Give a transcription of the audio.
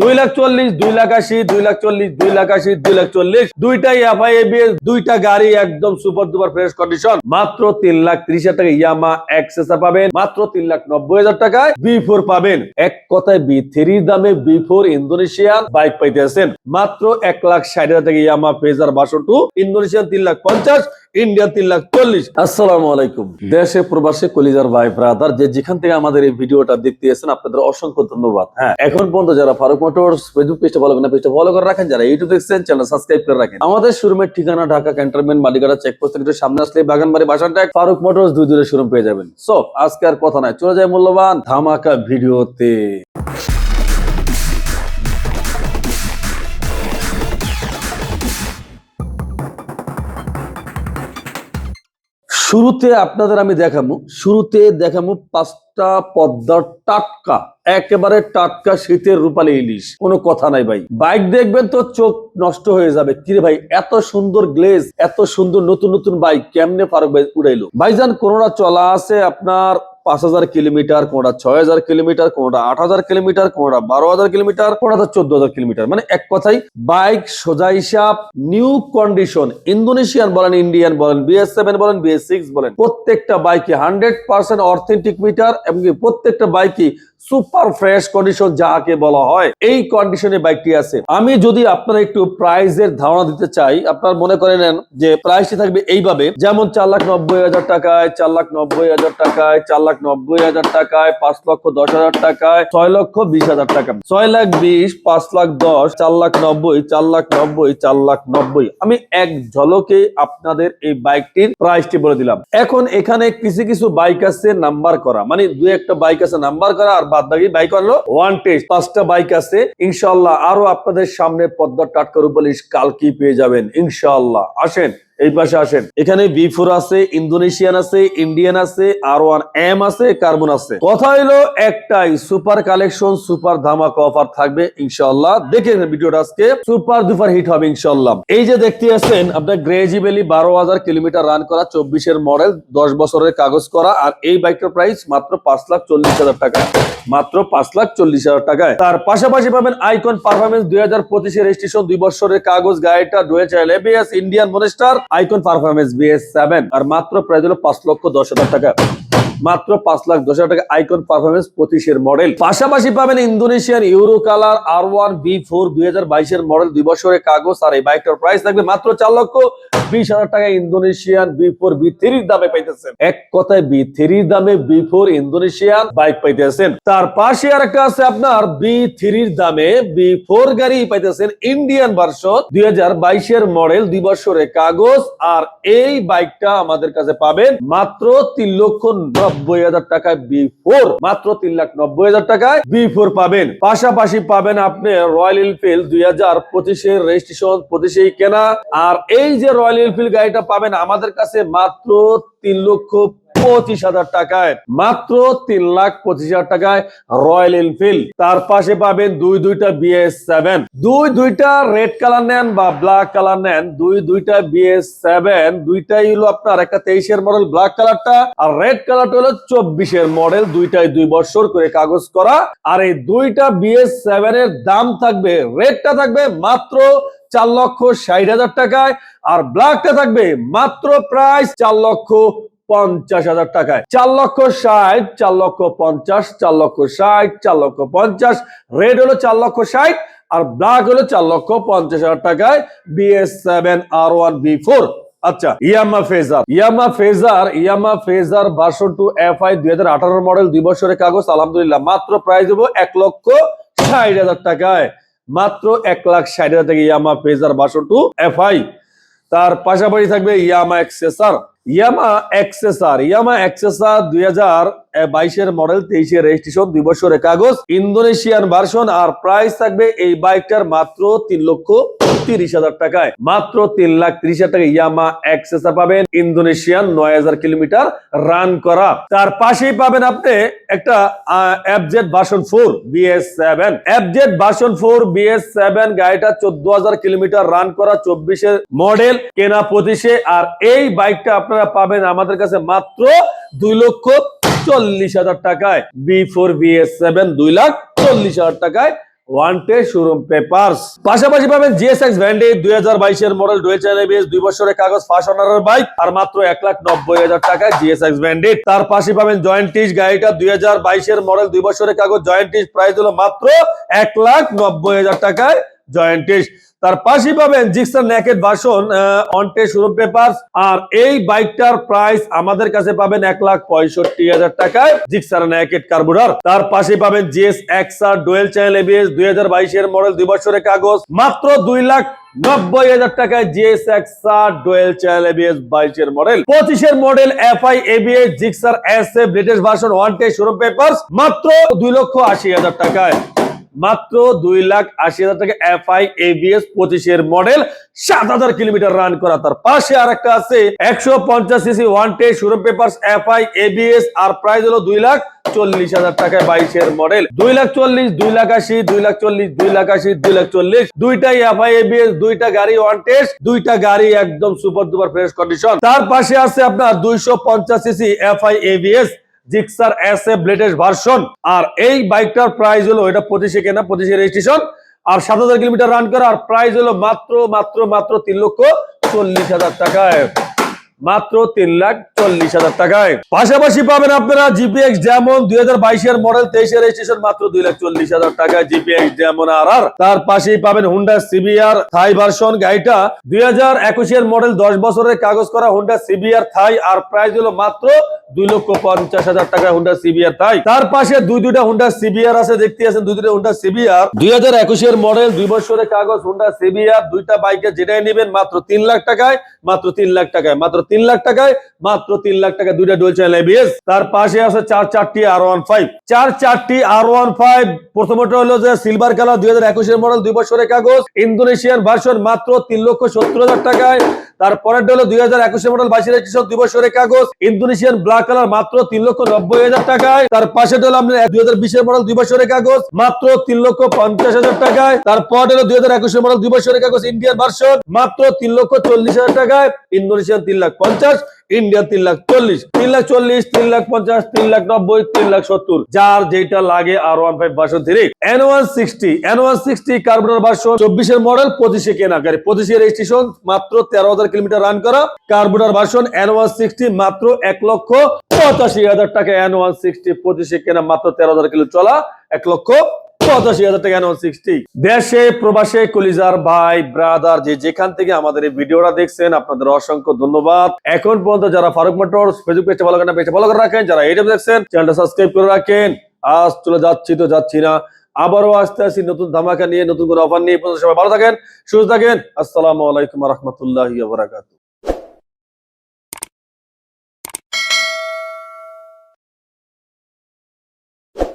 দুই লাখ চল্লিশ, দুই লাখ আশি, দুই লাখ চল্লিশ, দুই লাখ আশি, দুই লাখ চল্লিশ। দুইটাই এফআই এবিএস দুইটা গাড়ি একদম সুপার দুপার ফ্রেশ কন্ডিশন মাত্র তিন লাখ ত্রিশ হাজার টাকা ইয়ামা এক্সেসা পাবেন। মাত্র তিন লাখ নব্বই হাজার টাকায় বি ফোর পাবেন। এক কথায় বি থ্রির দামে বি ফোর ইন্দোনেশিয়ান বাইক পাইতেছেন। মাত্র এক লাখ ষাট হাজার টাকা ইয়ামা ফেজার বাসো টু ইন্দোনেশিয়ান তিন লাখ পঞ্চাশ। ইন্ডিয়া তিন লাখ চল্লিশ। আসসালামু আলাইকুম। দেশে প্রবাসে কলিজার ভাই ব্রাদার যে যেখান থেকে আমাদের এই ভিডিওটা দেখতে এসেছেন আপনাদের অসংখ্য ধন্যবাদ। হ্যাঁ। এখন পর্যন্ত যারা ফারুক মোটরস ফেসবুক পেজটা ফলো করেন পেজটা ফলো করে রাখেন যারা ইউটিউব দেখছেন চ্যানেল সাবস্ক্রাইব করে রাখেন। আমাদের শোরুমের ঠিকানা ঢাকা ক্যান্টনমেন্ট মালিকাটা চেকপোস্ট থেকে সামনে আসলে বাগানবাড়ি বাসার ট্যাগ ফারুক মোটরস দুই দূরে শোরুম পেয়ে যাবেন। সো আজকে আর কথা নাই চলে যায় মূল্যবান ধামাকা ভিডিওতে। শুরুতে আপনাদের আমি দেখাবো শুরুতে দেখাবো পাঁচটা পদ্মার টাটকা, একেবারে টাটকা শীতের রূপালী ইলিশ, কোনো কথা নাই ভাই। বাইক দেখবেন তো চোখ নষ্ট হয়ে যাবে। কিরে ভাই, এত সুন্দর গ্লেজ, এত সুন্দর নতুন নতুন বাইক, কেমনে ফারুক ভাই উড়াইলো? ভাইজান, কোনোটা চলা আছে আপনার পাঁচ হাজার কিলোমিটার, কোনটা ছয় হাজার কিলোমিটার, কোনটা আট হাজার কিলোমিটার, কোনটা বারো হাজার কিলোমিটার, কোনটা চোদ্দ হাজার কিলোমিটার। মানে এক কথাই বাইক সোজা হিসাব নিউ কন্ডিশন, ইন্দোনেশিয়ান বলেন, ইন্ডিয়ান বলেন বিএস সেভেন বলেন বিএস সিক্স বলেন, প্রত্যেকটা বাইকে হান্ড্রেড পার্সেন্ট অথেন্টিক মিটার এবং প্রত্যেকটা বাইকই সুপার ফ্রেশ কন্ডিশন যাকে বলা হয়, এই কন্ডিশনে বাইকটি আছে। আমি যদি আপনারা একটু প্রাইজের ধারণা দিতে চাই, আপনার মনে করে নেন যে প্রাইসটি থাকবে এইভাবে। যেমন চার লাখ নব্বই হাজার টাকায়, চার লাখ নব্বই হাজার টাকায়, চার লাখ নব্বই হাজার টাকায়, পাঁচ লক্ষ দশ হাজার টাকায়, ছয় লক্ষ বিশ হাজার টাকা। ছয় লাখ বিশ, পাঁচ লাখ দশ, চার লাখ নব্বই, চার লাখ নব্বই, চার লাখ নব্বই। আমি এক ঝলকে আপনাদের এই বাইকটির প্রাইসটি বলে দিলাম। এখন এখানে কিছু কিছু বাইক আছে নাম্বার করা। মানে দু একটা বাইক আছে নাম্বার করা, আর বাদ বাকি বাইক করল। ওয়ান টেস্ট পাঁচটা বাইক আছে। ইনশাল্লাহ আরও আপনাদের সামনে পদ্মার টাটকা রূপালিশ কালকি পেয়ে যাবেন। ইনশাল্লাহ আসেন। এই পাশে আসেন। এখানে বি ফোর আছে, ইন্দোনেশিয়ান আছে, ইন্ডিয়ান আছে, আর ওয়ান এম আছে, কার্বন আছে। কথা হইল একটাই, সুপার কালেকশন, সুপার ধামাকা অফার থাকবে ইনশাল্লাহ দেখে ভিডিওটা আজকে। সুপার দুপার হিট হবে ইনশাল্লাহ এই যে দেখতে আছেন, আপনার গ্রেজি ভ্যালি বারো হাজার কিলোমিটার রান করা, চব্বিশের মডেল দশ বছরের কাগজ করা, আর এই বাইকটার প্রাইস মাত্র পাঁচ লাখ চল্লিশ হাজার টাকা মাত্র পাঁচ লাখ চল্লিশ হাজার টাকায়। তার পাশাপাশি পাবেন আইকন পারফরমেন্স দুই হাজার পঁচিশের রেজিস্ট্রেশন দুই বছরের কাগজ, গাড়িটা রয়েছে ABS Indian monster icon performance BS seven আর মাত্র প্রাইস হলো পাঁচ লক্ষ দশ হাজার টাকা। মাত্র পাঁচ লাখ দশ হাজার টাকা আইকন পারফরমেন্স পঁচিশের মডেল পাশাপাশি পাবেন Indonesian euro colour R one B four দুই হাজার বাইশের মডেল দুই বছরের কাগজ আর এই বাইকটার প্রাইস থাকবে মাত্র চার লক্ষ বিশ হাজার টাকা ইন্দোনেশিয়ান বি ফোর বি থ্রির দামে পাইতেছেন। এক কথায় বি থ্রির দামে বি ফোর ইন্দোনেশিয়ান বাইক পাইতেছেন। তার পাশে আর একটা আছে আপনার বি থ্রির দামে বি ফোর গাড়ি পাইতেছেন ইন্ডিয়ান ভার্সন দুই হাজার বাইশের মডেল দুই বছরের কাগজ আর এই বাইকটা আমাদের কাছে পাবেন মাত্র তিন লক্ষ নব্বই হাজার টাকায় বি ফোর মাত্র তিন লাখ নব্বই হাজার টাকায় বি ফোর পাবেন। পাশাপাশি পাবেন আপনি রয়্যাল এনফিল্ড দুই হাজার পঁচিশের রেজিস্ট্রেশন পঁচিশেই কেনা। আর এই যে রয়্যাল এনফিল্ড গাড়িটা পাবেন, আমাদের কাছে মাত্র তিন লক্ষ পঁচিশ হাজার টাকায়, মাত্র তিন লাখ পঁচিশ হাজার টাকায় রয়্যাল এনফিল্ড তার পাশে পাবেন দুই দুইটা বিএস সেভেন দুই দুইটা রেড কালার নেন বা ব্ল্যাক কালার নেন, দুই দুইটা বিএস সেভেন দুইটাই হলো আপনার একটা তেইশের মডেল ব্ল্যাক কালারটা আর রেড কালারটা হলো চব্বিশের মডেল দুইটাই দুই বছর করে কাগজ করা। আর এই দুইটা বিএস সেভেন এর দাম থাকবে রেডটা থাকবে মাত্র চার লক্ষ ষাট হাজার টাকায়, আর ব্ল্যাকটা থাকবে মাত্র প্রাইস চার লক্ষ পঞ্চাশ হাজার টাকায়। চার লক্ষ ষাট, চার লক্ষ পঞ্চাশ, চার লক্ষ ষাট, চার লক্ষ পঞ্চাশ রেড হলো চার লক্ষ ষাট আর ব্ল্যাক হলো চার লক্ষ পঞ্চাশ হাজার টাকায় BS seven R one B four আচ্ছা টু এফ আই দুই হাজার আঠারো মডেল মাত্র এক লক্ষ ষাট হাজার টাকায়। মাত্র এক লাখ ষাট হাজার টাকা Yamaha Fazer version two F I তার পাশাপাশি থাকবে ইয়ামা এক্সেসার। ইয়ামা এক্সেসার। ইয়ামা এক্সেসার দুই হাজার বাইশের মডেল তেইশের রেজিস্ট্রেশন দুই বছরের কাগজ। ইন্দোনেশিয়ান ভার্সন আর প্রাইস থাকবে এই বাইকটার মাত্র তিন লক্ষ তিরিশ হাজার টাকায় মাত্র তিন লাখ ত্রিশ হাজার টাকা ইয়ামা পাবেন। ইন্দোনেশিয়ান নয় হাজার কিলোমিটার রান করা। তার পাশেই পাবেন আপনি একটা four BS seven four BS seven গাড়িটা চোদ্দ হাজার কিলোমিটার রান করা, চব্বিশের মডেল, কেনা পঁচিশে। আর এই বাইকটা আপনারা পাবেন আমাদের কাছে মাত্র দুই লক্ষ চল্লিশ হাজার টাকায়। বি ফোর বিএস সেভেন দুই লাখ চল্লিশ হাজার টাকায় ওয়ান্টে শোরুম পেপারস পাশাপাশি পাবেন জিএসএক্স ভ্যান্ডে দুই হাজার বাইশের মডেল ডুয়েল বিএস দুই বছরের কাগজ ফার্স্ট অনারের বাইক আর মাত্র এক লাখ নব্বই হাজার টাকায় জিএসএক্স ভ্যান্ডে তার পাশে পাবেন জয়েন্টিস গাড়িটা দুই হাজার বাইশের মডেল দুই বছরের কাগজ জয়েন্টিস প্রাইস হলো মাত্র এক লাখ নব্বই হাজার টাকায় জয়েন্টিস তার পাশে পাবেন জিক্সার নেকেট ভার্সন অনটে শোরুম পেপার আর এই বাইকটার প্রাইস আমাদের কাছে পাবেন এক লাখ পঁয়ষট্টি হাজার টাকায় জিক্সার নেকেট কার্বুরার তার পাশে পাবেন GS X R dual channel ABS দুই হাজার বাইশের মডেল দুই বছরের কাগজ। মাত্র দুই লাখ নব্বই হাজার টাকায় GS X R dual channel ABS বাইশের মডেল পঁচিশের model FI ABS Gixxer S a British version one time showroom paper মাত্র দুই লক্ষ আশি হাজার টাকায়। মাত্র দুই লাখ আশি হাজার টাকা এফআই, এবিএস, পঁচিশের মডেল, সাত হাজার কিলোমিটার রান করা। তার পাশে আর একটা আছে, একশো পঞ্চাশ CC one time showroom paper FI, ABS, আর প্রাইস হলো দুই লাখ চল্লিশ হাজার টাকায় বাইশের মডেল। দুই লাখ চল্লিশ, দুই লাখ আশি, দুই লাখ চল্লিশ, দুই লাখ আশি, দুই লাখ চল্লিশ। দুইটাই এফআই, এবিএস, দুইটা গাড়ি ওয়ান টেস্ট দুইটা গাড়ি একদম সুপার দুপার ফ্রেশ কন্ডিশন তার পাশে আছে আপনার দুইশো পঞ্চাশ CC FI, ABS. Gixxer S F latest version আর এই বাইকটার প্রাইস হলো, এটা পঁচিশে কেনা, পঁচিশে রেজিস্ট্রেশন আর সাত হাজার কিলোমিটার রান করা আর প্রাইস হলো মাত্র মাত্র মাত্র তিন লক্ষ চল্লিশ হাজার টাকায়। মাত্র তিন লাখ চল্লিশ হাজার টাকায়। পাশাপাশি পাবেন আপনারা জিপিএক্স যেমন দুই হাজার বাইশের মডেল তেইশের রেজিস্ট্রেশন মাত্র দুই লাখ চল্লিশ হাজার টাকায় জিপিএক্স যেমন আর আর। তার পাশেই পাবেন হুন্ডা সিবিআর থাই ভার্সন গাড়িটা। দুই হাজার একুশের মডেল দশ বছরের কাগজ করা হুন্ডা সিবিআর থাই আর প্রাইস হলো মাত্র দুই লক্ষ পঞ্চাশ হাজার টাকা হুন্ডা সিবিআর তাই তার পাশে দুই দুইটা হুন্ডা সিবিআর আছে দেখতে আছেন দুই দুইটা হুন্ডা সিবিআর দুই হাজার একুশের মডেল দুই বছরের কাগজ হুন্ডা সিবিআর দুইটা বাইকে যেটাই নেবেন মাত্র তিন লাখ টাকায়, মাত্র তিন লাখ টাকায়, মাত্র তিন লাখ টাকায়, মাত্র তিন লাখ টাকা দুইটা ডুয়েল চ্যানেল এবিএস তার পাশে আছে চার চারটি আর ওয়ান ফাইভ চার চারটি আর ওয়ান ফাইভ প্রথমটা হলো যে সিলভার কালার দুই হাজার একুশের মডেল দুই বছরের কাগজ। ইন্দোনেশিয়ান ভার্সন মাত্র তিন লক্ষ সত্তর হাজার টাকায়। তারপরেরটা হলো দুই হাজার একুশের মডেল বাইশের রেজিস্ট্রেশন দুই বছরের কাগজ। ইন্দোনেশিয়ান ব্ল্যাক কালার মাত্র তিন লক্ষ নব্বই হাজার টাকায়। তার পাশে হলো আপনার দুই হাজার বিশের মডেল দুই বছরের কাগজ, মাত্র তিন লক্ষ পঞ্চাশ হাজার টাকায়। তারপর হলো দুই হাজার একুশের মডেল দুই বছরের কাগজ ইন্ডিয়ান ভার্সন মাত্র তিন লক্ষ চল্লিশ হাজার টাকায়। ইন্দোনেশিয়ান তিন লাখ পঞ্চাশ ইন্ডিয়ান তিন লাখ চল্লিশ। তিন লাখ চল্লিশ, তিন লাখ পঞ্চাশ, তিন লাখ নব্বই, তিন লাখ সত্তর। যার যেটা লাগে R one five version three N one sixty N one sixty কার্বনের ভার্সন চব্বিশের মডেল পঁচিশে কেনা গাড়ি পঁচিশে রেজিস্ট্রেশন মাত্র তেরো হাজার কিলোমিটার রান করা। কার্বনের ভার্সন এন ওয়ান সিক্সটি মাত্র এক লক্ষ পঁচাশি হাজার টাকা। এন ওয়ান সিক্সটি পঁচিশে কেনা, মাত্র তেরো হাজার কিলো চলা, এক লক্ষ পঁচাশি দেশে, প্রবাসে, কলিজার ভাই ব্রাদার যে যেখান থেকে আমাদের এই ভিডিওটা দেখছেন, আপনাদের অসংখ্য ধন্যবাদ। এখন পর্যন্ত যারা ফারুক ফেসবুক ভালো করে পেজটা ভালো করে রাখেন। যারা এইটা দেখছেন, চ্যানেলটা সাবস্ক্রাইব করে রাখেন। আজ চলে যাচ্ছি তো যাচ্ছি না। আবারও আসতে আসি নতুন ধামাকা নিয়ে, নতুন কোনো অফার নিয়ে। সবাই ভালো থাকেন, সুস্থ থাকেন। আসসালামু আলাইকুম রহমতুল্লাহ